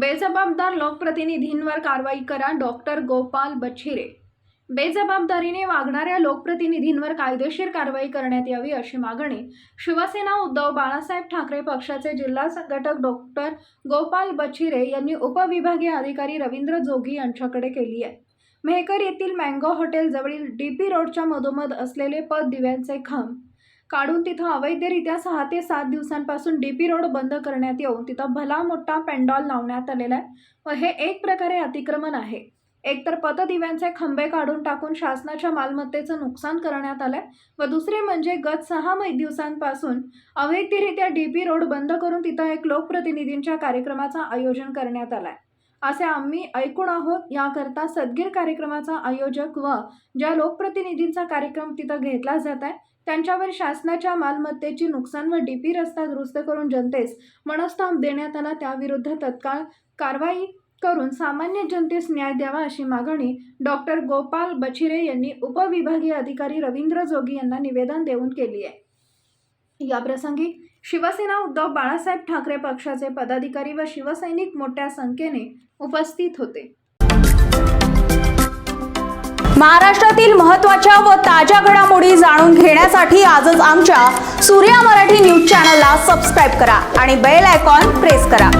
बेजबाबदार लोकप्रतिनिधींवर कारवाई करा डॉक्टर गोपाल बछिरे बेजबाबदारीने वागणाऱ्या लोकप्रतिनिधींवर कायदेशीर कारवाई करण्यात यावी अशी मागणी शिवसेना उद्धव बाळासाहेब ठाकरे पक्षाचे जिल्हा संघटक डॉक्टर गोपाल बछिरे यांनी उपविभागीय अधिकारी रवींद्र जोगी यांच्याकडे केली आहे. मेहकर येथील मँगो हॉटेलजवळील डी पी रोडच्या मधोमध असलेले पद दिव्यांचे खांब काढून तिथं अवैधरित्या सहा ते सात दिवसांपासून डी पी रोड बंद करण्यात येऊन तिथं भला मोठा पेंडॉल लावण्यात आलेला आहे. व हे एक प्रकारे अतिक्रमण आहे. एकतर पतदिव्यांचे खंबे काढून टाकून शासनाच्या मालमत्तेचं नुकसान करण्यात आलंय व दुसरे म्हणजे गत सहा मै दिवसांपासून अवैधरित्या डी पी रोड बंद करून तिथं एक लोकप्रतिनिधींच्या कार्यक्रमाचं आयोजन करण्यात आलंय. असे आम्ही ऐकून आहोत. याकरता सदगीर कार्यक्रमाचा आयोजक व ज्या लोकप्रतिनिधींचा कार्यक्रम तिथं घेतला जात आहे त्यांच्यावर शासनाच्या मालमत्तेची नुकसान व डी पी रस्ता दुरुस्त करून जनतेस मनस्ताप देण्यात आला. त्याविरुद्ध तत्काळ कारवाई करून सामान्य जनतेस न्याय द्यावा अशी मागणी डॉक्टर गोपाल बछिरे यांनी उपविभागीय अधिकारी रवींद्र जोगी यांना निवेदन देऊन केली आहे. याप्रसंगी शिवसेना उद्धव बाळासाहेब ठाकरे पक्षाचे पदाधिकारी व शिवसैनिक मोठ्या संख्येने उपस्थित होते. महाराष्ट्रातील महत्त्वाच्या व ताज्या घडामोडी जाणून घेण्यासाठी आजच आमच्या सूर्या मराठी न्यूज चॅनलला सबस्क्राईब करा आणि बेल आयकॉन प्रेस करा.